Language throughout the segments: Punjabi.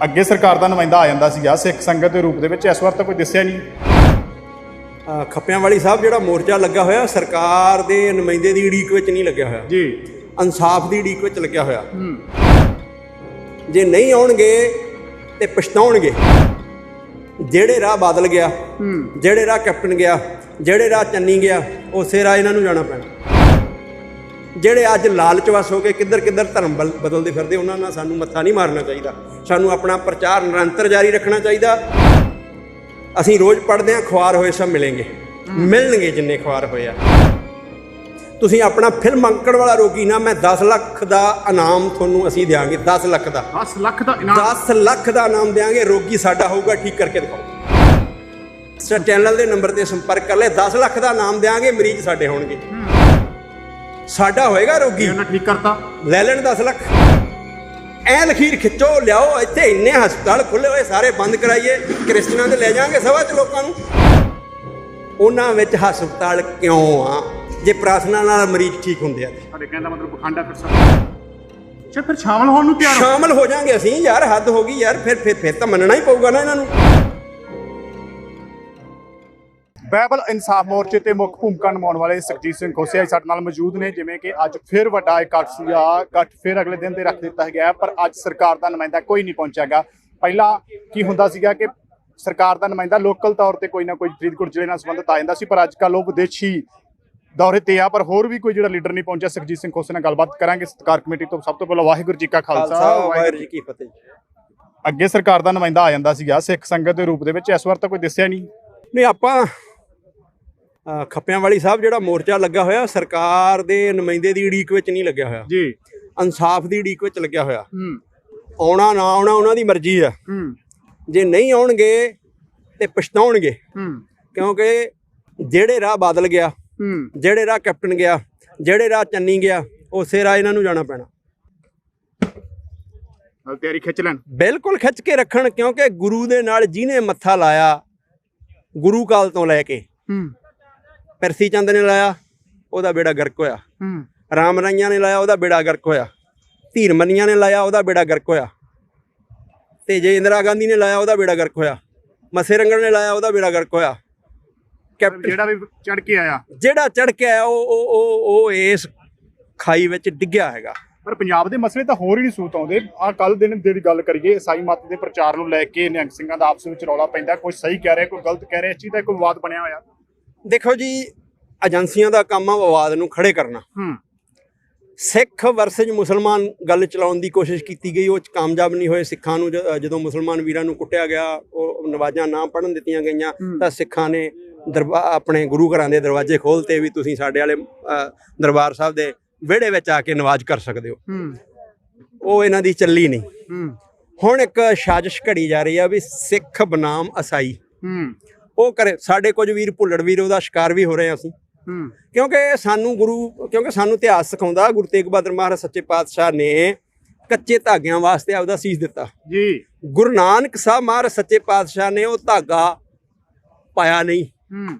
ਅੱਗੇ ਸਰਕਾਰ ਦਾ ਨੁਮਾਇੰਦਾ ਆ ਜਾਂਦਾ ਸੀਗਾ ਸਿੱਖ ਸੰਗਤ ਦੇ ਰੂਪ ਦੇ ਵਿੱਚ ਇਸ ਵਾਰ ਤਾਂ ਕੋਈ ਦਿਸਿਆ ਨਹੀਂ। ਖੱਪਿਆਂ ਵਾਲੀ ਸਾਹਿਬ ਜਿਹੜਾ ਮੋਰਚਾ ਲੱਗਾ ਹੋਇਆ ਸਰਕਾਰ ਦੇ ਨੁਮਾਇੰਦੇ ਦੀ ਉਡੀਕ ਵਿੱਚ ਨਹੀਂ ਲੱਗਿਆ ਹੋਇਆ। ਜੀ। ਇਨਸਾਫ ਦੀ ਉਡੀਕ ਵਿੱਚ ਲੱਗਿਆ ਹੋਇਆ। ਜੇ ਨਹੀਂ ਆਉਣਗੇ ਤੇ ਪਛਤਾਉਣਗੇ। ਜਿਹੜੇ ਰਾਹ ਬਾਦਲ ਗਿਆ ਜਿਹੜੇ ਰਾਹ ਕੈਪਟਨ ਗਿਆ ਜਿਹੜੇ ਰਾਹ ਚੰਨੀ ਗਿਆ ਉਸੇ ਰਾਹ ਇਹਨਾਂ ਨੂੰ ਜਾਣਾ ਪੈਣਾ। ਜਿਹੜੇ ਅੱਜ ਲਾਲਚਵਸ ਹੋ ਕੇ ਕਿੱਧਰ ਕਿੱਧਰ ਧਰਮ ਬਦਲਦੇ ਫਿਰਦੇ ਉਹਨਾਂ ਨਾਲ ਸਾਨੂੰ ਮੱਥਾ ਨਹੀਂ ਮਾਰਨਾ ਚਾਹੀਦਾ। ਸਾਨੂੰ ਆਪਣਾ ਪ੍ਰਚਾਰ ਨਿਰੰਤਰ ਜਾਰੀ ਰੱਖਣਾ ਚਾਹੀਦਾ। ਅਸੀਂ ਰੋਜ਼ ਪੜ੍ਹਦੇ ਹਾਂ ਖੁਆਰ ਹੋਏ ਸਭ ਮਿਲेंगे ਮਿਲਣਗੇ ਜਿੰਨੇ ਖੁਆਰ ਹੋਏ ਆ। ਤੁਸੀਂ ਆਪਣਾ ਫਿਲਮ ਅੰਕੜ ਵਾਲਾ ਰੋਗੀ ਨਾ ਮੈਂ 10 ਲੱਖ ਦਾ ਇਨਾਮ ਤੁਹਾਨੂੰ ਅਸੀਂ ਦੇਾਂਗੇ 10 ਲੱਖ ਦਾ। 10 ਲੱਖ ਦਾ 10 ਲੱਖ ਦਾ ਇਨਾਮ ਦੇਾਂਗੇ ਰੋਗੀ ਸਾਡਾ ਹੋਊਗਾ ਠੀਕ ਕਰਕੇ ਦਿਖਾਓ। ਸਰ ਚੈਨਲ ਦੇ ਨੰਬਰ ਤੇ ਸੰਪਰਕ ਕਰ ਲੈ 10 ਲੱਖ ਦਾ ਇਨਾਮ ਦੇਾਂਗੇ ਮਰੀਜ਼ ਸਾਡੇ ਹੋਣਗੇ। ਸਾਡਾ ਹੋਏਗਾ ਰੋਗੀ? ਉਹਨਾਂ ਠੀਕ ਕਰਤਾ। ਲੈ ਲੈਣ 10 ਲੱਖ। ਐ ਲਖੀਰ ਖਿੱਚੋ ਲਿਆਓ ਇੱਥੇ ਇੰਨੇ ਹਸਪਤਾਲ ਖੁੱਲੇ ਹੋਏ ਸਾਰੇ ਬੰਦ ਕਰਾਈਏ ਕ੍ਰਿਸਚਨਾਂ ਦੇ ਲੈ ਜਾਾਂਗੇ ਸਭਾ ਚ ਲੋਕਾਂ ਨੂੰ। ਉਹਨਾਂ ਵਿੱਚ ਹਸਪਤਾਲ ਕਿਉਂ ਆ? ਜੇ ਪ੍ਰਾਰਥਨਾ ਨਾਲ ਮਰੀਜ਼ ਠੀਕ ਹੁੰਦੇ ਆ ਤੇ। ਸਾਡੇ ਕਹਿਣ ਦਾ ਮਤਲਬ ਪਖੰਡਾ ਫਿਰ ਸਭ ਅੱਛਾ ਫਿਰ ਸ਼ਾਮਲ ਹੋਣ ਨੂੰ ਤਿਆਰ ਹੋ ਸ਼ਾਮਲ ਹੋ ਜਾਾਂਗੇ ਅਸੀਂ ਯਾਰ ਹੱਦ ਹੋ ਗਈ ਯਾਰ ਫਿਰ ਫਿਰ ਫਿਰ ਤਾਂ ਮੰਨਣਾ ਹੀ ਪਊਗਾ ਨਾ ਇਹਨਾਂ ਨੂੰ। ਬਾਈਬਲ ਇਨਸਾਫ ਮੋਰਚੇ ਤੇ ਮੁੱਖ ਭੂਮਿਕਾ ਨਿਭਾਉਣ ਵਾਲੇ ਸੁਖਜੀਤ ਸਿੰਘ ਖੋਸਿਆ ਸਾਡੇ ਨਾਲ ਮੌਜੂਦ ਨੇ ਜਿਵੇਂ ਕਿ ਅੱਜ ਫਿਰ ਵੱਡਾ ਇਕੱਠ ਸੀਗਾ ਇਕੱਠ ਫਿਰ ਅਗਲੇ ਦਿਨ ਤੇ ਰੱਖ ਦਿੱਤਾ ਗਿਆ ਪਰ ਅੱਜ ਸਰਕਾਰ ਦਾ ਨੁਮਾਇੰਦਾ ਕੋਈ ਨਹੀਂ ਪਹੁੰਚਿਆਗਾ ਪਹਿਲਾਂ ਕੀ ਹੁੰਦਾ ਸੀਗਾ ਕਿ ਸਰਕਾਰ ਦਾ ਨੁਮਾਇੰਦਾ ਲੋਕਲ ਤੌਰ ਤੇ ਕੋਈ ਨਾ ਕੋਈ ਫਰੀਦਕੋਟ ਜ਼ਿਲ੍ਹੇ ਨਾਲ ਸੰਬੰਧਿਤ ਆ ਜਾਂਦਾ ਸੀ ਪਰ ਅੱਜ ਕੱਲ੍ਹ ਉਹ ਵਿਦੇਸ਼ੀ ਦੌਰੇ ਤੇ ਆ ਪਰ ਹੋਰ ਵੀ ਕੋਈ ਜਿਹੜਾ ਲੀਡਰ ਨਹੀਂ ਪਹੁੰਚਿਆ ਸੁਖਜੀਤ ਸਿੰਘ ਖੋਸੇ ਨਾਲ ਗੱਲਬਾਤ ਕਰਾਂਗੇ। ਸਤਿਕਾਰ ਕਮੇਟੀ ਤੋਂ ਸਭ ਤੋਂ ਪਹਿਲਾਂ ਵਾਹਿਗੁਰੂ ਜੀ ਕਾ ਖਾਲਸਾ ਵਾਹਿਗੁਰੂ ਜੀ ਕੀ ਫਤਿਹ। ਅੱਗੇ ਸਰਕਾਰ ਦਾ ਨੁਮਾਇੰਦਾ ਆ ਜਾਂਦਾ ਸੀਗਾ ਸਿੱਖ ਸੰਗਤ ਦੇ ਰੂਪ ਦੇ ਵਿੱਚ ਇਸ ਵਾਰ ਤਾਂ ਕੋਈ ਦਿਸਿਆ ਨਹੀਂ। ਨਹੀਂ ਆਪਾਂ ਖੱਪਿਆਂ ਵਾਲੀ ਸਾਹਿਬ ਜਿਹੜਾ ਮੋਰਚਾ ਲੱਗਾ ਹੋਇਆ ਸਰਕਾਰ ਦੇ ਨੁਮਾਇੰਦੇ ਦੀ ਉਡੀਕ ਵਿੱਚ ਨਹੀਂ ਲੱਗਿਆ ਹੋਇਆ। ਜੀ। ਇਨਸਾਫ ਦੀ ਉਡੀਕ ਵਿੱਚ ਲੱਗਿਆ ਹੋਇਆ। ਹੂੰ। ਆਉਣਾ ਨਾ ਆਉਣਾ ਉਹਨਾਂ ਦੀ ਮਰਜ਼ੀ ਆ ਹੂੰ। ਜੇ ਨਹੀਂ ਆਉਣਗੇ ਤੇ ਪਛਤਾਉਣਗੇ। ਹੂੰ। ਕਿਉਂਕਿ ਜਿਹੜੇ ਰਾਹ ਬਾਦਲ ਗਿਆ ਹੂੰ। ਜਿਹੜੇ ਰਾਹ ਕੈਪਟਨ ਗਿਆ ਜਿਹੜੇ ਰਾਹ ਚੰਨੀ ਗਿਆ ਉਸੇ ਰਾਹ ਇਹਨਾਂ ਨੂੰ ਜਾਣਾ ਪੈਣਾ। ਨਾਲ ਤਿਆਰੀ ਖਿੱਚ ਲੈਣ। ਬਿਲਕੁਲ ਖਿੱਚ ਕੇ ਰੱਖਣ ਕਿਉਂਕਿ ਗੁਰੂ ਦੇ ਨਾਲ ਜਿਹਨੇ ਮੱਥਾ ਲਾਇਆ ਗੁਰੂ ਕਾਲ ਤੋਂ ਲੈ ਕੇ। ਹੂੰ। ਪਿਰਸੀ ਚੰਦ ਨੇ ਲਾਇਆ ਉਹਦਾ ਬੇੜਾ ਗਰਕ ਹੋਇਆ। ਹੂੰ। ਰਾਮ ਰਾਈਆਂ ਨੇ ਲਾਇਆ ਉਹਦਾ ਬੇੜਾ ਗਰਕ ਹੋਇਆ। ਧੀਰ ਮੰਨੀਆਂ ਨੇ ਲਾਇਆ ਉਹਦਾ ਬੇੜਾ ਗਰਕ ਹੋਇਆ। ਤੇ ਜੇ ਇੰਦਰਾ ਗਾਂਧੀ ਨੇ ਲਾਇਆ ਉਹਦਾ ਬੇੜਾ ਗਰਕ ਹੋਇਆ। ਮਸੇ ਰੰਗੜ ਨੇ ਲਾਇਆ ਉਹਦਾ ਬੇੜਾ ਗਰਕ ਹੋਇਆ। ਕੈਪਟਨ ਜਿਹੜਾ ਵੀ ਚੜ ਕੇ ਆਇਆ। ਜਿਹੜਾ ਚੜ ਕੇ ਆਇਆ ਉਹ ਉਹ ਉਹ ਉਹ ਇਸ ਖਾਈ ਵਿੱਚ ਡਿੱਗਿਆ ਹੈਗਾ। ਪਰ ਪੰਜਾਬ ਦੇ ਮਸਲੇ ਤਾਂ ਹੋਰ ਹੀ ਨਹੀਂ ਸੂਤ ਆਉਂਦੇ। ਆ ਕੱਲ ਦਿਨ ਦੀ ਗੱਲ ਕਰੀਏ ਈਸਾਈ ਮਤ ਦੇ ਪ੍ਰਚਾਰ ਨੂੰ ਲੈ ਕੇ ਨਿਹੰਗ ਸਿੰਘਾਂ ਦਾ ਆਪਸ ਵਿੱਚ ਰੌਲਾ ਪੈਂਦਾ। ਕੋਈ ਸਹੀ ਕਹਿ ਰਿਹਾ ਕੋਈ ਗਲਤ ਕਹਿ ਰਿਹਾ ਇਸ ਚੀਜ਼ ਦਾ ਕੋਈ ਵਿਵਾਦ ਬਣਿਆ ਹੋਇਆ। ਦੇਖੋ ਜੀ ਏਜੰਸੀਆਂ ਦਾ ਕੰਮ ਆ ਵਿਵਾਦ ਨੂੰ ਖੜੇ ਕਰਨਾ। ਹੂੰ। ਸਿੱਖ ਵਰਸਜ ਮੁਸਲਮਾਨ ਗੱਲ ਚਲਾਉਣ ਦੀ ਕੋਸ਼ਿਸ਼ ਕੀਤੀ ਗਈ ਉਹ ਚ ਕਾਮਯਾਬ ਨਹੀਂ ਹੋਏ। ਸਿੱਖਾਂ ਨੂੰ ਜ- ਜਦੋਂ ਮੁਸਲਮਾਨ ਵੀਰਾਂ ਨੂੰ ਕੁੱਟਿਆ ਗਿਆ ਉਹ ਨਵਾਜ਼ਾਂ ਨਾ ਪੜਨ ਦਿੱਤੀਆਂ ਗਈਆਂ ਤਾਂ ਸਿੱਖਾਂ ਨੇ ਦਰਬਾ ਆਪਣੇ ਗੁਰੂ ਘਰਾਂ ਦੇ ਦਰਵਾਜ਼ੇ ਖੋਲਤੇ ਵੀ ਤੁਸੀਂ ਸਾਡੇ ਵਾਲੇ ਅ, ਦਰਬਾਰ ਸਾਹਿਬ ਦੇ ਵਿਹੜੇ ਵਿੱਚ ਆ ਕੇ ਨਵਾਜ਼ ਕਰ ਸਕਦੇ ਹੋ। ਹੂੰ। ਉਹ ਇਹਨਾਂ ਦੀ ਚੱਲੀ ਨਹੀਂ। ਹੂੰ। ਹੁਣ ਇੱਕ ਸਾਜ਼ਿਸ਼ ਘੜੀ ਜਾ ਰਹੀ ਆ ਵੀ ਸਿੱਖ ਬਨਾਮ ਅਸਾਈ। ਹੂੰ। ਉਹ ਕਰੇ। ਸਾਡੇ ਕੁਝ ਵੀਰ ਭੁੱਲੜ ਵੀਰ ਉਹਦਾ ਸ਼ਿਕਾਰ ਵੀ ਹੋ ਰਹੇ ਆ ਅਸੀਂ। ਕਿਉਂਕਿ ਸਾਨੂੰ ਗੁਰੂ ਕਿਉਂਕਿ ਸਾਨੂੰ ਇਤਿਹਾਸ ਸਿਖਾਉਂਦਾ ਗੁਰੂ ਤੇਗ ਬਹਾਦਰ ਮਹਾਰਾਜ ਸੱਚੇ ਪਾਤਸ਼ਾਹ ਨੇ ਕੱਚੇ ਧਾਗਿਆਂ ਵਾਸਤੇ ਆਪਦਾ ਸੀਸ ਦਿੱਤਾ। ਜੀ। ਗੁਰੂ ਨਾਨਕ ਸਾਹਿਬ ਮਹਾਰਾਜ ਸੱਚੇ ਪਾਤਸ਼ਾਹ ਨੇ ਉਹ ਧਾਗਾ ਪਾਇਆ ਨਹੀਂ। ਹੂੰ।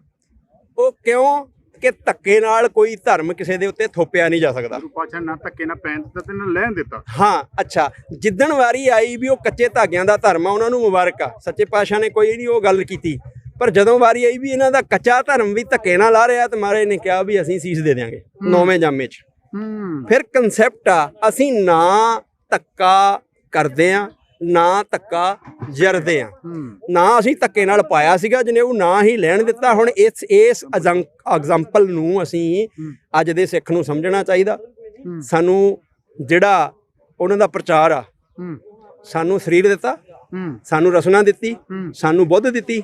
ਉਹ ਕਿਉਂ? ਕਿ ਧੱਕੇ ਨਾਲ ਕੋਈ ਧਰਮ ਕਿਸੇ ਦੇ ਉੱਤੇ ਥੋਪਿਆ ਨਹੀਂ ਜਾ ਸਕਦਾ। ਗੁਰੂ ਪਾਤਸ਼ਾਹ ਨਾ ਧੱਕੇ ਨਾ ਪੈਣ ਦਿੱਤਾ ਤੇ ਨਾ ਲੈਣ ਦਿੱਤਾ। ਹਾਂ ਅੱਛਾ। ਜਿੱਦਣ ਵਾਰੀ ਆਈ ਵੀ ਉਹ ਕੱਚੇ ਧਾਗਿਆਂ ਦਾ ਧਰਮ ਆ ਉਹਨਾਂ ਨੂੰ ਮੁਬਾਰਕ ਆ। ਸੱਚੇ ਪਾਤਸ਼ਾਹ ਨੇ ਕੋਈ ਨਹੀਂ ਉਹ ਗੱਲ ਕੀਤੀ। ਪਰ ਜਦੋਂ ਵਾਰੀ ਆਈ ਵੀ ਇਹਨਾਂ ਦਾ ਕੱਚਾ ਧਰਮ ਵੀ ਧੱਕੇ ਨਾਲ ਆ ਰਿਹਾ ਤੇ ਮਹਾਰਾਜ ਨੇ ਕਿਹਾ ਵੀ ਅਸੀਂ ਸੀਸ ਦੇ ਦਿਆਂਗੇ ਨੌਵੇਂ ਜਾਮੇ 'ਚ। ਫਿਰ ਕਨਸੈਪਟ ਆ ਅਸੀਂ ਨਾ ਧੱਕਾ ਕਰਦੇ ਆ ਨਾ ਧੱਕਾ ਜਰਦੇ ਆ। ਨਾ ਅਸੀਂ ਧੱਕੇ ਨਾਲ ਪਾਇਆ ਸੀਗਾ ਜਿਹਨੇ ਉਹ ਨਾ ਹੀ ਲੈਣ ਦਿੱਤਾ। ਹੁਣ ਇਸ ਇਸ ਐਗਜ਼ਾਮਪਲ ਨੂੰ ਅਸੀਂ ਅੱਜ ਦੇ ਸਿੱਖ ਨੂੰ ਸਮਝਣਾ ਚਾਹੀਦਾ। ਸਾਨੂੰ ਜਿਹੜਾ ਉਹਨਾਂ ਦਾ ਪ੍ਰਚਾਰ ਆ ਸਾਨੂੰ ਸਰੀਰ ਦਿੱਤਾ ਸਾਨੂੰ ਰਸਨਾ ਦਿੱਤੀ। ਸਾਨੂੰ ਬੁੱਧ ਦਿੱਤੀ।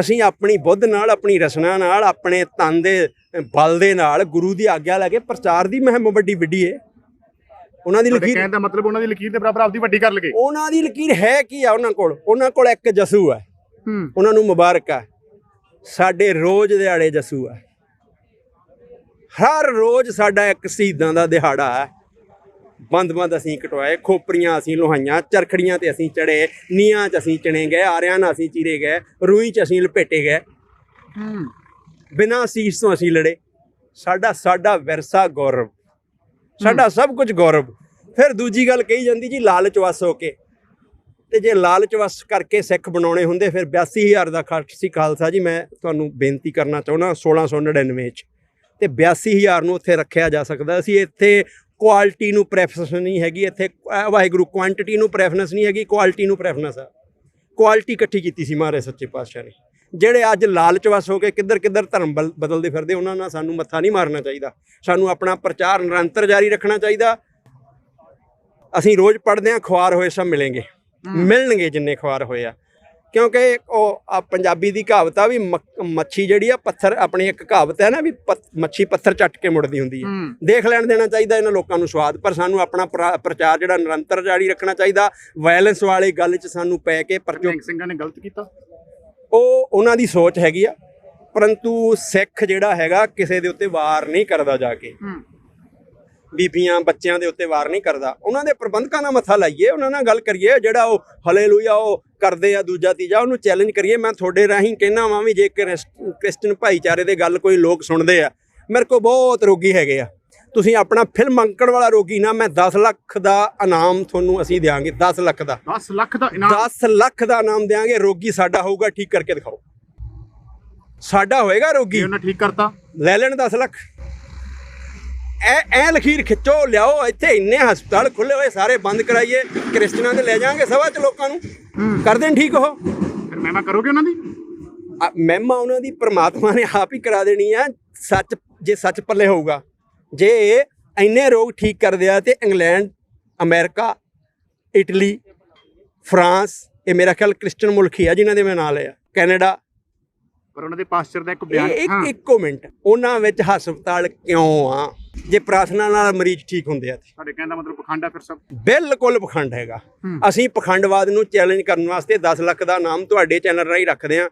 ਅਸੀਂ ਆਪਣੀ ਬੁੱਧ ਨਾਲ ਆਪਣੀ ਰਸਨਾ ਨਾਲ ਆਪਣੇ ਤਨ ਦੇ ਬਲ ਦੇ ਨਾਲ ਗੁਰੂ ਦੀ ਆਗਿਆ ਲੈ ਕੇ ਪ੍ਰਚਾਰ ਦੀ ਮਹਿਮ ਵੱਡੀ ਵਿੱਢੀ ਏ। ਉਹਨਾਂ ਦੀ ਲਕੀਰ ਕਹਿਣ ਦਾ ਮਤਲਬ ਉਹਨਾਂ ਦੀ ਲਕੀਰ ਦੇ ਬਰਾਬਰ ਆਪਦੀ ਵੱਡੀ ਕਰ ਲਗੇ। ਉਹਨਾਂ ਦੀ ਲਕੀਰ ਹੈ ਕੀ ਆ ਉਹਨਾਂ ਕੋਲ? ਉਹਨਾਂ ਕੋਲ ਇੱਕ ਜਸੂ ਹੈ ਹੂੰ। ਉਹਨਾਂ ਨੂੰ ਮੁਬਾਰਕ ਹੈ ਸਾਡੇ ਰੋਜ਼ ਦਿਹਾੜੇ ਜਸੂ ਹੈ ਹਰ ਰੋਜ਼ ਸਾਡਾ ਇੱਕ ਸ਼ਹੀਦਾਂ ਦਾ ਦਿਹਾੜਾ ਹੈ ਬੰਦ ਬੰਦ ਅਸੀਂ ਕਟਵਾਏ ਖੋਪਰੀਆਂ ਅਸੀਂ ਲੋਹਾਈਆਂ ਚਰਖੜੀਆਂ ਤੇ ਅਸੀਂ ਚੜੇ ਨੀਆਂ 'ਚ ਅਸੀਂ ਚਣੇ ਗਏ ਆਰਿਆਂ ਨਾਲ ਅਸੀਂ ਚੀਰੇ ਗਏ ਰੂਈ 'ਚ ਅਸੀਂ ਲਪੇਟੇ ਗਏ। ਹੂੰ। ਬਿਨਾਂ ਸੀਸ ਤੋਂ ਅਸੀਂ ਲੜੇ। ਸਾਡਾ ਸਾਡਾ ਵਿਰਸਾ ਗੌਰਵ। ਸਾਡਾ ਸਭ ਕੁਝ ਗੌਰਵ। ਫਿਰ ਦੂਜੀ ਗੱਲ ਕਹੀ ਜਾਂਦੀ ਜੀ ਲਾਲਚ ਵਸ ਹੋ ਕੇ। ਤੇ ਜੇ ਲਾਲਚ ਵਸ ਕਰਕੇ ਸਿੱਖ ਬਣਾਉਣੇ ਹੁੰਦੇ ਫਿਰ 82000 ਦਾ ਖਰਚ ਸੀ ਖਾਲਸਾ ਜੀ ਮੈਂ ਤੁਹਾਨੂੰ ਬੇਨਤੀ ਕਰਨਾ ਚਾਹੁੰਦਾ 1699 ਚ। ਤੇ 82000 ਨੂੰ ਉੱਥੇ ਰੱਖਿਆ ਜਾ ਸਕਦਾ। ਸੀ ਇੱਥੇ ਕੁਆਲਿਟੀ ਨੂੰ ਪ੍ਰੈਫਰੈਂਸ ਨਹੀਂ ਹੈਗੀ ਇੱਥੇ। ਵਾਹਿਗੁਰੂ ਕੁਆਂਟੀਟੀ ਨੂੰ ਪ੍ਰੈਫਰੈਂਸ ਨਹੀਂ ਹੈਗੀ ਕੁਆਲਿਟੀ ਨੂੰ ਪ੍ਰੈਫਰੈਂਸ ਆ। ਕੁਆਲਿਟੀ ਇਕੱਠੀ ਕੀਤੀ ਸੀ ਮਹਾਰਾਜ ਸੱਚੇ ਪਾਤਸ਼ਾਹ ਨੇ। ਜਿਹੜੇ ਅੱਜ ਲਾਲਚ ਵਸ ਹੋ ਕੇ ਕਿੱਧਰ ਕਿੱਧਰ ਧਰਮ ਬਦਲਦੇ ਫਿਰਦੇ ਉਹਨਾਂ ਨਾਲ ਸਾਨੂੰ ਮੱਥਾ ਨਹੀਂ ਮਾਰਨਾ ਚਾਹੀਦਾ। ਸਾਨੂੰ ਆਪਣਾ ਪ੍ਰਚਾਰ ਨਿਰੰਤਰ ਜਾਰੀ ਰੱਖਣਾ ਚਾਹੀਦਾ। ਅਸੀਂ ਰੋਜ਼ ਪੜ੍ਹਦੇ ਹਾਂ ਖੁਆਰ ਹੋਏ ਸਭ ਮਿਲਣਗੇ। ਮਿਲਣਗੇ ਜਿੰਨੇ ਖੁਆਰ ਹੋਏ ਆ। ਕਿਉਂਕਿ ਉਹ ਪੰਜਾਬੀ ਦੀ ਕਹਾਵਤ ਆ ਵੀ ਮੱਛੀ ਜਿਹੜੀ ਆ ਪੱਥਰ ਆਪਣੀ ਇੱਕ ਕਹਾਵਤ ਹੈ ਨਾ ਵੀ ਮੱਛੀ ਪੱਥਰ ਚੱਟ ਕੇ ਮੁੜਦੀ ਹੁੰਦੀ ਹੈ। ਦੇਖ ਲੈਣ ਦੇਣਾ ਚਾਹੀਦਾ ਇਹਨਾਂ ਲੋਕਾਂ ਨੂੰ ਸਵਾਦ ਪਰ ਸਾਨੂੰ ਆਪਣਾ ਪ੍ਰਾ- ਪ੍ਰਚਾਰ ਜਿਹੜਾ ਨਿਰੰਤਰ ਜਾਰੀ ਰੱਖਣਾ ਚਾਹੀਦਾ। ਵਾਇਲੈਂਸ ਵਾਲੀ ਗੱਲ 'ਚ ਸਾਨੂੰ ਪੈ ਕੇ ਪਰਚੋ ਸਿੰਘਾਂ ਨੇ ਗਲਤ ਕੀਤਾ? ਉਹ ਉਹਨਾਂ ਦੀ ਸੋਚ ਹੈਗੀ ਆ ਪਰੰਤੂ ਸਿੱਖ ਜਿਹੜਾ ਹੈਗਾ ਕਿਸੇ ਦੇ ਉੱਤੇ ਵਾਰ ਨਹੀਂ ਕਰਦਾ ਜਾ ਕੇ। ਬੀਬੀਆਂ ਬੱਚਿਆਂ ਦੇ ਉੱਤੇ ਵਾਰ ਨਹੀਂ ਕਰਦਾ। ਉਹਨਾਂ ਦੇ ਪ੍ਰਬੰਧਕਾਂ ਨਾਲ ਮੱਥਾ ਲਾਈਏ ਉਹਨਾਂ ਨਾਲ ਗੱਲ ਕਰੀਏ ਜਿਹੜਾ ਉਹ ਹਲੇਲੂਇਆ ਉਹ ਕਰਦੇ ਆ ਦੂਜਾ ਤੀਜਾ ਉਹਨੂੰ ਚੈਲੰਜ ਕਰੀਏ। ਮੈਂ ਤੁਹਾਡੇ ਰਾਹੀਂ ਕਹਿਣਾ ਵਾਂ ਵੀ ਜੇ ਕ੍ਰਿਸ- ਕ੍ਰਿਸਚਨ ਭਾਈਚਾਰੇ ਦੇ ਗੱਲ ਕੋਈ ਲੋਕ ਸੁਣਦੇ ਆ ਮੇਰੇ ਕੋਲ ਬਹੁਤ ਰੋਗੀ ਹੈਗੇ ਆ। ਤੁਸੀਂ ਆਪਣਾ ਫਿਲਮ ਅੰਕੜ ਵਾਲਾ ਰੋਗੀ ਨਾ ਮੈਂ 10 ਲੱਖ ਦਾ ਇਨਾਮ ਤੁਹਾਨੂੰ ਅਸੀਂ ਦਿਆਂਗੇ 10 ਲੱਖ ਦਾ। 10 ਲੱਖ ਦਾ ਇਨਾਮ? 10 ਲੱਖ ਦਾ ਇਨਾਮ ਦਿਆਂਗੇ ਰੋਗੀ ਸਾਡਾ ਹੋਊਗਾ ਠੀਕ ਕਰਕੇ ਦਿਖਾਓ। ਸਾਡਾ ਹੋਏਗਾ ਰੋਗੀ? ਉਹਨਾਂ ਠੀਕ ਕਰਤਾ? ਲੈ ਲੈਣ 10 ਲੱਖ। ਐ ਐ ਲਖੀਰ ਖਿੱਚੋ ਲਿਆਓ ਇੱਥੇ ਇੰਨੇ ਹਸਪਤਾਲ ਖੁੱਲੇ ਹੋਏ ਸਾਰੇ ਬੰਦ ਕਰਾਈਏ ਕ੍ਰਿਸਚਨਾਂ ਦੇ ਲੈ ਜਾਾਂਗੇ ਸਭਾ ਚ ਲੋਕਾਂ ਨੂੰ। ਕਰ ਦੇਣ ਠੀਕ ਉਹ? ਫਿਰ ਮਹਿਮਾ ਕਰੋਗੇ ਉਹਨਾਂ ਦੀ? ਮਹਿਮਾ ਉਹਨਾਂ ਦੀ ਪ੍ਰਮਾਤਮਾ ਨੇ ਆਪ ਹੀ ਕਰਾ ਦੇਣੀ ਆ ਸੱਚ ਜੇ ਸੱਚ ਪੱਲੇ ਹੋਊਗਾ। ਜੇ ਇੰਨੇ ਰੋਗ ਠੀਕ ਕਰਦੇ ਆ ਤੇ ਇੰਗਲੈਂਡ ਅਮਰੀਕਾ ਇਟਲੀ ਫਰਾਂਸ ਇਹ ਮੇਰਾ ਖਿਆਲ ਕ੍ਰਿਸਚਨ ਮੁਲਕ ਹੀ ਆ ਜਿਨ੍ਹਾਂ ਦੇ ਮੈਂ ਨਾਂ ਲਿਆ ਕੈਨੇਡਾ ਪਰ ਉਹਨਾਂ ਦੇ ਪਾਸਚਰ ਦਾ ਇੱਕ ਬਿਆਨ ਇਹ ਹਾਂ। ਇੱਕ ਇੱਕੋ ਮਿੰਟ। ਉਹਨਾਂ ਵਿੱਚ ਹਸਪਤਾਲ ਕਿਉਂ ਆ? ਜੇ ਪ੍ਰਾਰਥਨਾ ਨਾਲ ਮਰੀਜ਼ ਠੀਕ ਹੁੰਦੇ ਆ ਤੇ। ਸਾਡੇ ਕਹਿਣ ਦਾ ਮਤਲਬ ਪਖੰਡ ਆ ਫਿਰ ਸਭ? ਬਿਲਕੁਲ ਪਖੰਡ ਹੈਗਾ। ਅਸੀਂ ਪਖੰਡਵਾਦ ਨੂੰ ਚੈਲੰਜ ਕਰਨ ਵਾਸਤੇ 10 ਲੱਖ ਦਾ ਨਾਮ ਤੁਹਾਡੇ ਚੈਨਲ ਰਾਹੀਂ ਰੱਖਦੇ ਹਾਂ।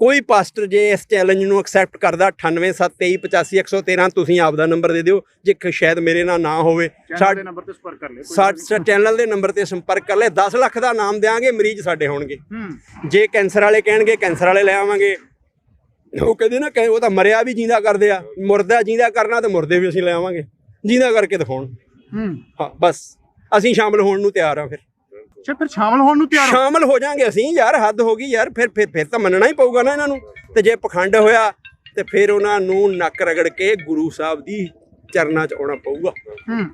ਕੋਈ ਪਾਸਟਰ ਜੇ ਇਸ ਚੈਲੰਜ ਨੂੰ ਐਕਸੈਪਟ ਕਰਦਾ 9872385113 ਤੁਸੀਂ ਆਪ ਦਾ ਨੰਬਰ ਦੇ ਦਿਓ। ਜੇ ਸ਼ਾਇਦ ਮੇਰੇ ਨਾਲ ਨਾ ਹੋਵੇ ਦੇ ਨੰਬਰ ਤੇ ਸੰਪਰਕ ਕਰ ਲਿਓ ਸਾਡੇ ਚੈਨਲ ਦੇ ਨੰਬਰ ਤੇ ਸੰਪਰਕ ਕਰ ਲੈ 10 ਲੱਖ ਦਾ ਨਾਮ ਦੇਾਂਗੇ ਮਰੀਜ਼ ਸਾਡੇ ਹੋਣਗੇ। ਜੇ ਕੈਂਸਰ ਵਾਲੇ ਕਹਿਣਗੇ ਕੈਂਸਰ ਵਾਲੇ ਲੈ ਆਵਾਂਗੇ। ਉਹ ਕਹਿੰਦੇ ਨਾ ਕਿ ਉਹ ਤਾਂ ਮਰਿਆ ਵੀ ਜਿੰਦਾ ਕਰਦੇ ਆ ਮੁਰਦਾ ਜਿੰਦਾ ਕਰਨਾ ਤੇ ਮੁਰਦੇ ਵੀ ਅਸੀਂ ਲੈ ਆਵਾਂਗੇ। ਜਿੰਦਾ ਕਰਕੇ ਦਿਖਾਉਣ। ਹੂੰ। ਹਾਂ ਬਸ। ਅਸੀਂ ਸ਼ਾਮਲ ਹੋਣ ਨੂੰ ਤਿਆਰ ਆ ਫਿਰ। ਅੱਛਾ ਫਿਰ ਸ਼ਾਮਲ ਹੋਣ ਨੂੰ ਤਿਆਰ ਹੋ ਸ਼ਾਮਲ ਹੋ ਜਾਾਂਗੇ ਅਸੀਂ ਯਾਰ ਹੱਦ ਹੋ ਗਈ ਯਾਰ ਫਿਰ ਫਿਰ ਫਿਰ ਤਾਂ ਮੰਨਣਾ ਹੀ ਪਊਗਾ ਨਾ ਇਹਨਾਂ ਨੂੰ। ਤੇ ਜੇ ਪਖੰਡ ਹੋਇਆ ਤੇ ਫਿਰ ਉਹਨਾਂ ਨੂੰ ਨੱਕ ਰਗੜ ਕੇ ਗੁਰੂ ਸਾਹਿਬ ਦੀ ਚਰਨਾਂ 'ਚ ਆਉਣਾ ਪਊਗਾ। ਹੂੰ।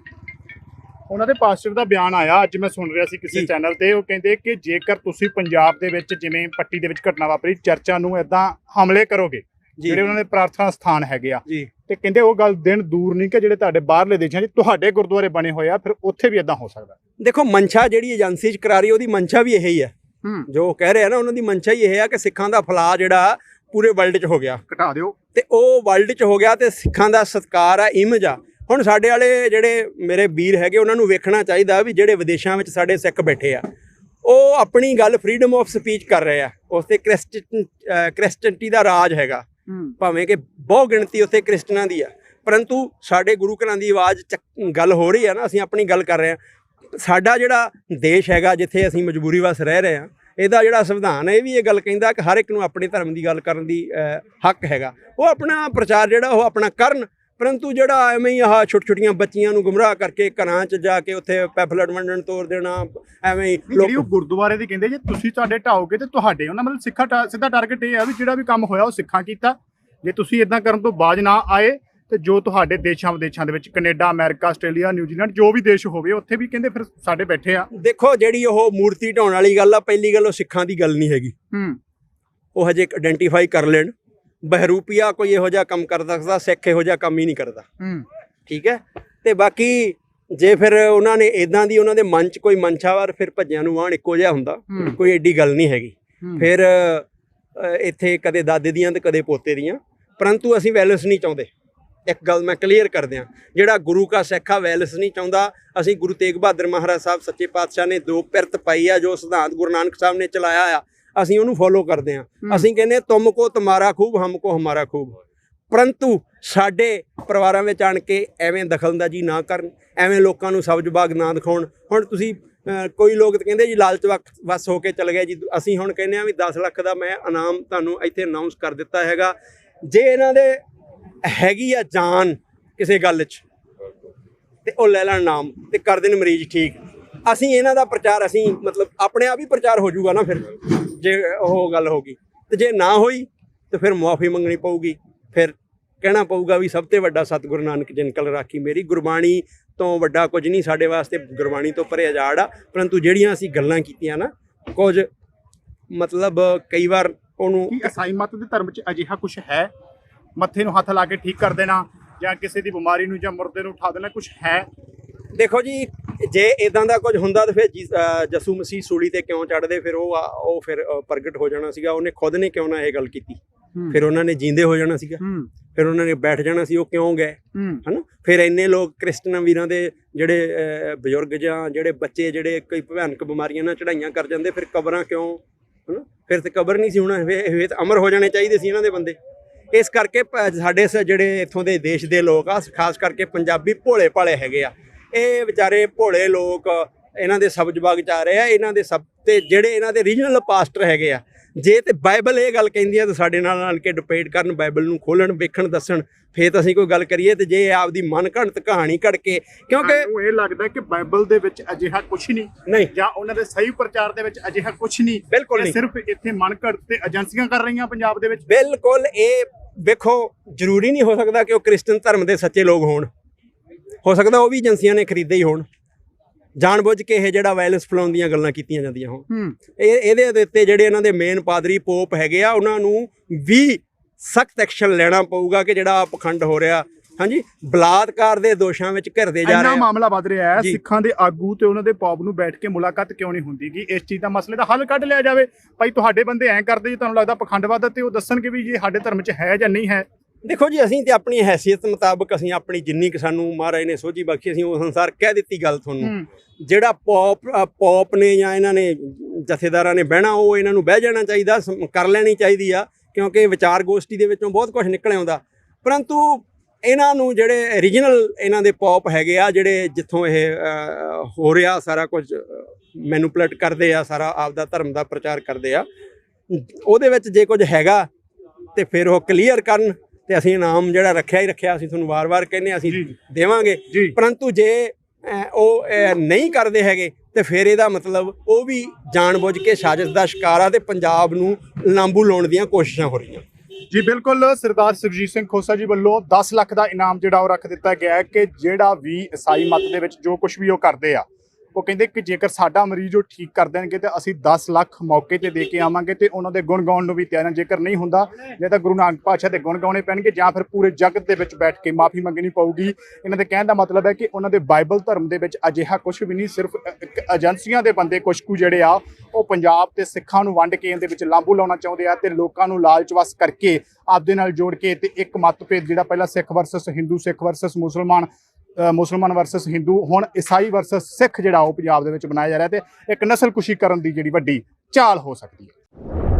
ਉਹਨਾਂ ਦੇ ਪਾਸਟਰ ਦਾ ਬਿਆਨ ਆਇਆ ਅੱਜ ਮੈਂ ਸੁਣ ਰਿਹਾ ਸੀ ਕਿਸੇ। ਚੈਨਲ ਤੇ ਉਹ ਕਹਿੰਦੇ ਕਿ ਜੇਕਰ ਤੁਸੀਂ ਪੰਜਾਬ ਦੇ ਵਿੱਚ ਜਿਵੇਂ ਪੱਟੀ ਦੇ ਵਿੱਚ ਘਟਨਾ ਵਾਪਰੀ ਚਰਚਾਂ ਨੂੰ ਇਦਾਂ ਹਮਲੇ ਕਰੋਗੇ। ਜਿਹੜੇ ਉਹਨਾਂ ਦੇ ਪ੍ਰਾਰਥਨਾ ਸਥਾਨ ਹੈਗੇ ਆ। ਤੇ ਕਹਿੰਦੇ ਉਹ ਗੱਲ ਦਿਨ ਦੂਰ ਨਹੀਂ ਕਿ ਜਿਹੜੇ ਤੁਹਾਡੇ ਬਾਹਰਲੇ ਦੇਸ਼ਾਂ 'ਚ ਤੁਹਾਡੇ ਗੁਰਦੁਆਰੇ ਬਣੇ ਹੋਏ ਆ ਫਿਰ ਉੱਥੇ ਵੀ ਇਦਾਂ ਹੋ ਸਕਦਾ। ਦੇਖੋ ਮਨਸ਼ਾ ਜਿਹੜੀ ਏਜੰਸੀ 'ਚ ਕਰਾ ਰਹੀ ਉਹਦੀ ਮਨਸ਼ਾ ਵੀ ਇਹੀ ਹੈ। ਜੋ ਕਹਿ ਰਹੇ ਆ ਨਾ ਉਹਨਾਂ ਦੀ ਮਨਸ਼ਾ ਹੀ ਇਹ ਹੈ ਕਿ ਸਿੱਖਾਂ ਦਾ ਫਲਾਅ ਜਿਹੜਾ ਪੂਰੇ ਵਰਲਡ 'ਚ ਹੋ ਗਿਆ। ਘਟਾ ਦਿਓ। ਤੇ ਉਹ ਵਰਲਡ 'ਚ ਹੋ ਗਿਆ ਤੇ ਸਿੱਖਾਂ ਦਾ ਸਤਕਾਰ ਆ ਇਮੇਜ ਆ। ਹੁਣ ਸਾਡੇ ਵਾਲੇ ਜਿਹੜੇ ਮੇਰੇ ਵੀਰ ਹੈਗੇ ਉਹਨਾਂ ਨੂੰ ਵੇਖਣਾ ਚਾਹੀਦਾ ਵੀ ਜਿਹੜੇ ਵਿਦੇਸ਼ਾਂ ਵਿੱਚ ਸਾਡੇ ਸਿੱਖ ਬੈਠੇ ਆ ਉਹ ਆਪਣੀ ਗੱਲ ਫਰੀडम ਆਫ ਸਪੀਚ ਕਰ ਰਹੇ ਆ। ਉਸ ਤੇ ਕ੍ਰਿਸਚਨ ਕ੍ਰਿਸਚਨਟੀ ਦਾ ਰਾਜ ਹੈਗਾ। ਭਾਵੇਂ ਕਿ ਬਹੁ ਗਿਣਤੀ ਉੱਥੇ ਕ੍ਰਿਸਚਨਾਂ ਦੀ ਆ ਪਰੰਤੂ ਸਾਡੇ ਗੁਰੂ ਘਰਾਂ ਦੀ ਆਵਾਜ਼ ਚੱਕ- ਗੱਲ ਹੋ ਰਹੀ ਆ ਨਾ ਅਸੀਂ ਆਪਣੀ ਗੱਲ ਕਰ ਰਹੇ ਆ। ਸਾਡਾ ਜਿਹੜਾ ਦੇਸ਼ ਹੈਗਾ ਜਿੱਥੇ ਅਸੀਂ ਮਜਬੂਰੀ ਵਸ ਰਹਿ ਰਹੇ ਆ ਇਹਦਾ ਜਿਹੜਾ ਸੰਵਿਧਾਨ ਹੈ ਇਹ ਵੀ ਇਹ ਗੱਲ ਕਹਿੰਦਾ ਕਿ ਹਰ ਇੱਕ ਨੂੰ ਆਪਣੇ ਧਰਮ ਦੀ ਗੱਲ ਕਰਨ ਦੀ ਹੱਕ ਹੈਗਾ। ਉਹ ਆਪਣਾ ਪ੍ਰਚਾਰ ਜਿਹੜਾ ਉਹ ਆਪਣਾ ਕਰਨ ਪਰੰਤੂ ਜਿਹੜਾ ਐਵੇਂ ਹੀ ਆਹ ਛੋਟ ਛੋਟੀਆਂ ਬੱਚੀਆਂ ਨੂੰ ਗੁੰਮਰਾਹ ਕਰਕੇ ਘਰਾਂ 'ਚ ਜਾ ਕੇ ਉੱਥੇ ਪੈਫਲਟ ਵੰਡਣ ਤੋਰ ਦੇਣਾ ਐਵੇਂ ਹੀ ਜਿਹੜੀ ਉਹ ਲੋਕ ਗੁਰਦੁਆਰੇ ਦੀ ਕਹਿੰਦੇ ਜੇ ਤੁਸੀਂ ਤੁਹਾਡੇ ਢਾਓਗੇ ਤੇ ਤੁਹਾਡੇ ਉਹਨਾਂ ਮਤਲਬ ਸਿੱਖਾ ਸਿੱਧਾ ਟਾਰਗੇਟ ਇਹ ਆ ਵੀ ਜਿਹੜਾ ਵੀ ਕੰਮ ਹੋਇਆ ਉਹ ਸਿੱਖਾਂ ਕੀਤਾ। ਜੇ ਤੁਸੀਂ ਇਦਾਂ ਕਰਨ ਤੋਂ ਬਾਜ ਨਾ ਆਏ ਤੇ ਜੋ ਤੁਹਾਡੇ ਦੇਸ਼ਾਂ ਵਿਦੇਸ਼ਾਂ ਦੇ ਵਿੱਚ ਕੈਨੇਡਾ ਅਮਰੀਕਾ ਆਸਟ੍ਰੇਲੀਆ ਨਿਊਜ਼ੀਲੈਂਡ ਜੋ ਵੀ ਦੇਸ਼ ਹੋਵੇ ਉੱਥੇ ਵੀ ਕਹਿੰਦੇ ਫਿਰ ਸਾਡੇ ਬੈਠੇ ਆ। ਦੇਖੋ ਜਿਹੜੀ ਉਹ ਮੂਰਤੀ ਢਾਉਣ ਵਾਲੀ ਗੱਲ ਆ ਪਹਿਲੀ ਗੱਲ ਉਹ ਸਿੱਖਾਂ ਦੀ ਗੱਲ ਨਹੀਂ ਹੈਗੀ। ਹੂੰ। ਉਹ ਹਜੇ ਆਇਡੈਂਟੀਫਾਈ ਕਰ ਲੈਣ। ਬਹਿਰੂਪੀਆ ਕੋਈ ਇਹੋ ਜਿਹਾ ਕੰਮ ਕਰ ਸਕਦਾ ਸਿੱਖ ਇਹੋ ਜਿਹਾ ਕੰਮ ਹੀ ਨਹੀਂ ਕਰਦਾ। ਠੀਕ ਹੈ? ਤੇ ਬਾਕੀ ਜੇ ਫਿਰ ਉਹਨਾਂ ਨੇ ਇਦਾਂ ਦੀ ਉਹਨਾਂ ਦੇ ਮਨ 'ਚ ਕੋਈ ਮਨਸ਼ਾ ਵਾਰ ਫਿਰ ਭੱਜਿਆਂ ਨੂੰ ਵਾਹਣ ਇੱਕੋ ਜਿਹਾ ਹੁੰਦਾ। ਕੋਈ ਐਡੀ ਗੱਲ ਨਹੀਂ ਹੈਗੀ। ਫਿਰ ਇੱਥੇ ਕਦੇ ਦਾਦੇ ਦੀਆਂ ਤੇ ਕਦੇ ਪੋਤੇ ਦੀਆਂ। ਪਰੰਤੂ ਅਸੀਂ ਵੈਲੈਂਸ ਨਹੀਂ ਚਾਹੁੰਦੇ। ਇੱਕ ਗੱਲ ਮੈਂ ਕਲੀਅਰ ਕਰ ਦਿਆਂ। ਜਿਹੜਾ ਗੁਰੂ ਕਾ ਸਿੱਖਾ ਵੈਲੈਂਸ ਨਹੀਂ ਚਾਹੁੰਦਾ। ਅਸੀਂ ਗੁਰੂ ਤੇਗ ਬਹਾਦਰ ਮਹਾਰਾਜ ਸਾਹਿਬ ਸੱਚੇ ਪਾਤਸ਼ਾਹ ਨੇ ਦੋ ਪਿਰਤ ਪਾਈ ਆ ਜੋ ਸਿਧਾਂਤ ਗੁਰੂ ਨਾਨਕ ਸਾਹਿਬ ਨੇ ਚਲਾਇਆ ਆ। ਅਸੀਂ ਉਹਨੂੰ ਫੋਲੋ ਕਰਦੇ ਹਾਂ। ਅਸੀਂ ਕਹਿੰਦੇ ਤੁਮ ਕੋ ਤੁਮਾਰਾ ਖੂਬ ਹਮ ਕੋ ਹਮਾਰਾ ਖੂਬ। ਪਰੰਤੂ ਸਾਡੇ ਪਰਿਵਾਰਾਂ ਵਿੱਚ ਆਣ ਕੇ ਐਵੇਂ ਦਖਲਅੰਦਾਜ਼ੀ ਨਾ ਕਰਨ ਐਵੇਂ ਲੋਕਾਂ ਨੂੰ ਸਬਜ਼ ਬਾਗ ਨਾ ਦਿਖਾਉਣ। ਹੁਣ ਤੁਸੀਂ ਕੋਈ ਲੋਕ ਤਾਂ ਕਹਿੰਦੇ ਜੀ ਲਾਲਚ ਵਕ- ਵਸ ਹੋ ਕੇ ਚਲ ਗਏ ਜੀ। ਅਸੀਂ ਹੁਣ ਕਹਿੰਦੇ ਆ ਵੀ 10 ਲੱਖ ਦਾ ਮੈਂ ਇਨਾਮ ਤੁਹਾਨੂੰ ਇੱਥੇ ਅਨਾਉਂਸ ਕਰ ਦਿੱਤਾ ਹੈਗਾ। ਜੇ ਇਹਨਾਂ ਦੇ ਹੈਗੀ ਆ ਜਾਨ ਕਿਸੇ ਗੱਲ 'ਚ ਤੇ ਉਹ ਲੈ ਲੈਣ ਨਾਮ ਤੇ ਕਰ ਦੇਣ ਮਰੀਜ਼ ਠੀਕ। ਅਸੀਂ ਇਹਨਾਂ ਦਾ ਪ੍ਰਚਾਰ ਅਸੀਂ ਮਤਲਬ ਆਪਣੇ ਆਪ ਹੀ ਪ੍ਰਚਾਰ ਹੋ ਜਾਊਗਾ ਨਾ ਫਿਰ। ਜੇ ਉਹ ਗੱਲ ਹੋ ਗਈ ਤੇ ਜੇ ਨਾ ਹੋਈ ਤੇ ਫਿਰ ਮੁਆਫੀ ਮੰਗਣੀ ਪਊਗੀ। ਫਿਰ ਕਹਿਣਾ ਪਊਗਾ ਵੀ ਸਭ ਤੋਂ ਵੱਡਾ ਸਤਿਗੁਰੂ ਨਾਨਕ ਜਿਨਕਲ ਰਾਖੀ ਮੇਰੀ ਗੁਰਬਾਣੀ ਤੋਂ ਵੱਡਾ ਕੁਝ ਨਹੀਂ ਸਾਡੇ ਵਾਸਤੇ ਗੁਰਬਾਣੀ ਤੋਂ ਪਰੇ ਆਜ਼ਾਦ ਆ। ਪਰੰਤੂ ਜਿਹੜੀਆਂ ਅਸੀਂ ਗੱਲਾਂ ਕੀਤੀਆਂ ਨਾ ਕੁਝ ਮਤਲਬ ਕਈ ਵਾਰ ਉਹਨੂੰ ਕੀ ਈਸਾਈ ਮਤ ਦੇ ਧਰਮ 'ਚ ਅਜਿਹਾ ਕੁਝ ਹੈ? ਮੱਥੇ ਨੂੰ ਹੱਥ ਲਾ ਕੇ ਠੀਕ ਕਰ ਦੇਣਾ ਜਾਂ ਕਿਸੇ ਦੀ ਬਿਮਾਰੀ ਨੂੰ ਜਾਂ ਮੁਰਦੇ ਨੂੰ ਉਠਾ ਦੇਣਾ ਕੁਝ ਹੈ? ਦੇਖੋ ਜੀ ਜੇ ਇਦਾਂ ਦਾ ਕੁਝ ਹੁੰਦਾ ਤਾਂ ਫਿਰ ਜਸੂ ਮਸੀਹ ਸੂਲੀ ਤੇ ਕਿਉਂ ਚੜਦੇ ਫਿਰ ਉਹ ਉਹ ਫਿਰ ਪ੍ਰਗਟ ਹੋ ਜਾਣਾ ਸੀਗਾ। ਉਹਨੇ ਖੁਦ ਨੇ ਕਿਉਂ ਨਾ ਇਹ ਗੱਲ ਕੀਤੀ? ਫਿਰ ਉਹਨਾਂ ਨੇ ਜਿੰਦੇ ਹੋ ਜਾਣਾ ਸੀਗਾ। ਫਿਰ ਉਹਨਾਂ ਨੇ ਬੈਠ ਜਾਣਾ ਸੀ ਉਹ ਕਿਉਂ ਗਏ? ਹਨਾ? ਫਿਰ ਇੰਨੇ ਲੋਕ ਕ੍ਰਿਸਚਨ ਵੀਰਾਂ ਦੇ ਜਿਹੜੇ ਬਜ਼ੁਰਗ ਜਾਂ ਜਿਹੜੇ ਬੱਚੇ ਜਿਹੜੇ ਕੋਈ ਭਿਆਨਕ ਬਿਮਾਰੀਆਂ ਨਾਲ ਚੜਾਈਆਂ ਕਰ ਜਾਂਦੇ ਫਿਰ ਕਬਰਾਂ ਕਿਉਂ? ਹਨਾ? ਫਿਰ ਤੇ ਕਬਰ ਨਹੀਂ ਸੀ ਹੋਣਾ ਇਹ ਤਾਂ ਅਮਰ ਹੋ ਜਾਣੇ ਚਾਹੀਦੇ ਸੀ ਇਹਨਾਂ ਦੇ ਬੰਦੇ। ਇਸ ਕਰਕੇ ਸਾਡੇ ਜਿਹੜੇ ਇੱਥੋਂ ਦੇ ਦੇਸ਼ ਦੇ ਲੋਕ ਆ ਖਾਸ ਕਰਕੇ ਪੰਜਾਬੀ ਭੋਲੇ ਭਾਲੇ ਹੈਗੇ ਆ ਇਹ ਵਿਚਾਰੇ ਭੋਲੇ ਲੋਕ ਇਹਨਾਂ ਦੇ ਸਬਜ ਬਾਗ ਚ ਆ ਰਹੇ ਆ ਇਹਨਾਂ ਦੇ ਸਭ ਤੇ ਜਿਹੜੇ ਇਹਨਾਂ ਦੇ ਰੀਜਨਲ ਪਾਸਟਰ ਹੈਗੇ ਆ ਜੇ ਤੇ ਬਾਈਬਲ ਇਹ ਗੱਲ ਕਹਿੰਦੀ ਆ ਤਾਂ ਸਾਡੇ ਨਾਲ ਆਣ ਕੇ ਡਿਬੇਟ ਕਰਨ ਬਾਈਬਲ ਨੂੰ ਖੋਲਣ ਵੇਖਣ ਦੱਸਣ ਫੇਰ ਤਾਂ ਅਸੀਂ ਕੋਈ ਗੱਲ ਕਰੀਏ ਤੇ ਜੇ ਆਪਦੀ ਮਨ ਘੜਤ ਕਹਾਣੀ ਘੜ ਕੇ ਕਿਉਂਕਿ ਮੈਨੂੰ ਇਹ ਲੱਗਦਾ ਕਿ ਬਾਈਬਲ ਦੇ ਵਿੱਚ ਅਜਿਹਾ ਕੁਝ ਨਹੀਂ ਨਹੀਂ। ਜਾਂ ਉਹਨਾਂ ਦੇ ਸਹੀ ਪ੍ਰਚਾਰ ਦੇ ਵਿੱਚ ਅਜਿਹਾ ਕੁਝ ਨਹੀਂ ਬਿਲਕੁਲ ਨਹੀਂ। ਸਿਰਫ ਇੱਥੇ ਮਨ ਘੜਤ ਤੇ ਏਜੰਸੀਆਂ ਕਰ ਰਹੀਆਂ ਪੰਜਾਬ ਦੇ ਵਿੱਚ। ਬਿਲਕੁਲ ਇਹ ਵੇਖੋ ਜ਼ਰੂਰੀ ਨਹੀਂ ਹੋ ਸਕਦਾ ਕਿ ਉਹ ਕ੍ਰਿਸਚਨ ਧਰਮ ਦੇ ਸੱਚੇ ਲੋਕ ਹੋਣ। ਹੋ ਸਕਦਾ ਉਹ ਵੀ ਏਜੰਸੀਆਂ ਨੇ ਖਰੀਦੇ ਹੀ ਹੋਣ। ਜਾਣਬੁੱਝ ਕੇ ਇਹ ਜਿਹੜਾ ਵਾਇਲੈਂਸ ਫਲਾਉਣ ਦੀਆਂ ਗੱਲਾਂ ਕੀਤੀਆਂ ਜਾਂਦੀਆਂ ਹੋਣ। ਇਹ ਇਹਦੇ ਉੱਤੇ ਜਿਹੜੇ ਇਹਨਾਂ ਦੇ ਮੇਨ ਪਾਦਰੀ ਪੋਪ ਹੈਗੇ ਆ ਉਹਨਾਂ ਨੂੰ ਵੀ ਸਖਤ ਐਕਸ਼ਨ ਲੈਣਾ ਪਊਗਾ ਕਿ ਜਿਹੜਾ ਪਖੰਡ ਹੋ ਰਿਹਾ। ਹਾਂਜੀ ਬਲਾਤਕਾਰ ਦੇ ਦੋਸ਼ਾਂ ਵਿੱਚ ਘਿਰਦੇ ਜਾ ਰਹੇ ਆ। ਮਾਮਲਾ ਵੱਧ ਰਿਹਾ ਹੈ। ਸਿੱਖਾਂ ਦੇ ਆਗੂ ਤੇ ਉਹਨਾਂ ਦੇ ਪੌਪ ਨੂੰ ਬੈਠ ਕੇ ਮੁਲਾਕਾਤ ਕਿਉਂ ਨਹੀਂ ਹੁੰਦੀ ਕਿ ਇਸ ਚੀਜ਼ ਦਾ ਮਸਲੇ ਦਾ ਹੱਲ ਕੱਢ ਲਿਆ ਜਾਵੇ। ਭਾਈ ਤੁਹਾਡੇ ਬੰਦੇ ਐਂ ਕਰਦੇ ਜੀ ਤੁਹਾਨੂੰ ਲੱਗਦਾ ਪਖੰਡਵਾਦ ਤੇ ਉਹ ਦੱਸਣਗੇ ਵੀ ਇਹ ਸਾਡੇ ਧਰਮ 'ਚ ਹੈ ਜਾਂ ਨਹੀਂ ਹੈ। ਦੇਖੋ ਜੀ ਅਸੀਂ ਤੇ ਆਪਣੀ ਹੈਸੀਅਤ ਮੁਤਾਬਕ ਅਸੀਂ ਆਪਣੀ ਜਿੰਨੀ ਕਿ ਸਾਨੂੰ ਮਹਾਰਾਜ ਨੇ ਸੋਝੀ ਬਖਸ਼ੀ ਅਸੀਂ ਉਸ ਅਨੁਸਾਰ ਕਹਿ ਦਿੱਤੀ ਗੱਲ ਤੁਹਾਨੂੰ। ਜਿਹੜਾ ਪੌਪ ਪੌਪ ਨੇ ਜਾਂ ਇਹਨਾਂ ਨੇ ਜਥੇਦਾਰਾਂ ਨੇ ਬਹਿਣਾ ਉਹ ਇਹਨਾਂ ਨੂੰ ਬਹਿ ਜਾਣਾ ਚਾਹੀਦਾ ਕਰ ਲੈਣੀ ਚਾਹੀਦੀ ਆ ਕਿਉਂਕਿ ਵਿਚਾਰ ਗੋਸ਼ਟੀ ਦੇ ਵਿੱਚੋਂ ਬਹੁਤ ਕੁਝ ਨਿਕਲ ਆਉਂਦਾ। ਪਰੰਤੂ ਇਹਨਾਂ ਨੂੰ ਜਿਹੜੇ ਓਰੀਜਨਲ ਇਹਨਾਂ ਦੇ ਪੌਪ ਹੈਗੇ ਆ ਜਿਹੜੇ ਜਿੱਥੋਂ ਇਹ ਹੋ ਰਿਹਾ ਸਾਰਾ ਕੁਝ ਮੈਨੂਪਲੇਟ ਕਰਦੇ ਆ ਸਾਰਾ ਆਪਦਾ ਧਰਮ ਦਾ ਪ੍ਰਚਾਰ ਕਰਦੇ ਆ ਉਹਦੇ ਵਿੱਚ ਜੇ ਕੁਝ ਹੈਗਾ ਤੇ ਫਿਰ ਉਹ ਕਲੀਅਰ ਕਰਨ ਤੇ ਅਸੀਂ ਇਨਾਮ ਜਿਹੜਾ ਰੱਖਿਆ ਹੀ ਰੱਖਿਆ ਅਸੀਂ ਤੁਹਾਨੂੰ ਵਾਰ-ਵਾਰ ਕਹਿੰਦੇ ਹਾਂ ਅਸੀਂ। ਦੇਵਾਂਗੇ। ਪਰੰਤੂ ਜੇ ਉਹ ਨਹੀਂ ਕਰਦੇ ਹੈਗੇ ਤੇ ਫਿਰ ਇਹਦਾ ਮਤਲਬ ਉਹ ਵੀ ਜਾਣਬੁੱਝ ਕੇ ਸਾਜ਼ਿਸ਼ ਦਾ ਸ਼ਿਕਾਰ ਆ ਤੇ ਪੰਜਾਬ ਨੂੰ ਲਾਂਬੂ ਲਾਉਣ ਦੀਆਂ ਕੋਸ਼ਿਸ਼ਾਂ ਹੋ ਰਹੀਆਂ। ਜੀ ਬਿਲਕੁਲ। ਸਰਦਾਰ ਸੁਰਜੀਤ ਸਿੰਘ ਖੋਸਾ ਜੀ ਵੱਲੋਂ 10 ਲੱਖ ਦਾ ਇਨਾਮ ਜਿਹੜਾ ਉਹ ਰੱਖ ਦਿੱਤਾ ਗਿਆ ਹੈ ਕਿ ਜਿਹੜਾ ਵੀ ਈਸਾਈ ਮਤ ਦੇ ਵਿੱਚ ਜੋ ਕੁਝ ਵੀ ਉਹ ਕਰਦੇ ਆ ਉਹ ਕਹਿੰਦੇ ਕਿ ਜੇਕਰ ਸਾਡਾ ਮਰੀਜ਼ ਉਹ ਠੀਕ ਕਰ ਦੇਣਗੇ ਤੇ ਅਸੀਂ 10 ਲੱਖ ਮੌਕੇ ਤੇ ਦੇ ਕੇ ਆਵਾਂਗੇ ਤੇ ਉਹਨਾਂ ਦੇ ਗੁਣ ਗਾਉਣ ਨੂੰ ਵੀ ਤਿਆਰ ਹਾਂ। ਜੇਕਰ ਨਹੀਂ ਹੁੰਦਾ, ਜਾਂ ਤਾਂ ਗੁਰੂ ਨਾਨਕ ਪਾਤਸ਼ਾਹ ਦੇ ਗੁਣ ਗਾਉਣੇ ਪੈਣਗੇ ਜਾਂ ਫਿਰ ਪੂਰੇ ਜਗਤ ਦੇ ਵਿੱਚ ਬੈਠ ਕੇ ਮਾਫੀ ਮੰਗਣੀ ਪਊਗੀ। ਇਹਨਾਂ ਦੇ ਕਹਿਣ ਦਾ ਮਤਲਬ ਹੈ ਕਿ ਉਹਨਾਂ ਦੇ ਬਾਈਬਲ ਧਰਮ ਦੇ ਵਿੱਚ ਅਜਿਹਾ ਕੁਝ ਵੀ ਨਹੀਂ, ਸਿਰਫ ਏਜੰਸੀਆਂ ਦੇ ਬੰਦੇ ਕੁਛ ਕੁ ਜਿਹੜੇ ਆ, ਉਹ ਪੰਜਾਬ ਤੇ ਸਿੱਖਾਂ ਨੂੰ ਵੰਡ ਕੇ ਇਹਦੇ ਵਿੱਚ ਲਾਂਬੂ ਲਾਉਣਾ ਚਾਹੁੰਦੇ ਆ ਤੇ ਲੋਕਾਂ ਨੂੰ ਲਾਲਚ ਵਸ ਕਰਕੇ ਆਪਦੇ ਨਾਲ ਜੋੜ ਕੇ ਤੇ ਇੱਕ ਮਤਭੇਦ ਜਿਹੜਾ ਪਹਿਲਾਂ ਸਿੱਖ ਵਰਸਸ ਹਿੰਦੂ, ਸਿੱਖ ਵਰਸਸ ਮੁਸਲਮਾਨ ਮੁਸਲਮਾਨ ਵਰਸਸ ਹਿੰਦੂ, ਹੁਣ ਈਸਾਈ ਵਰਸਸ ਸਿੱਖ ਜਿਹੜਾ ਉਹ ਪੰਜਾਬ ਦੇ ਵਿੱਚ ਬਣਾਇਆ ਜਾ ਰਿਹਾ ਤੇ ਇੱਕ ਨਸਲਕੁਸ਼ੀ ਕਰਨ ਦੀ ਜਿਹੜੀ ਵੱਡੀ ਚਾਲ ਹੋ ਸਕਦੀ ਹੈ।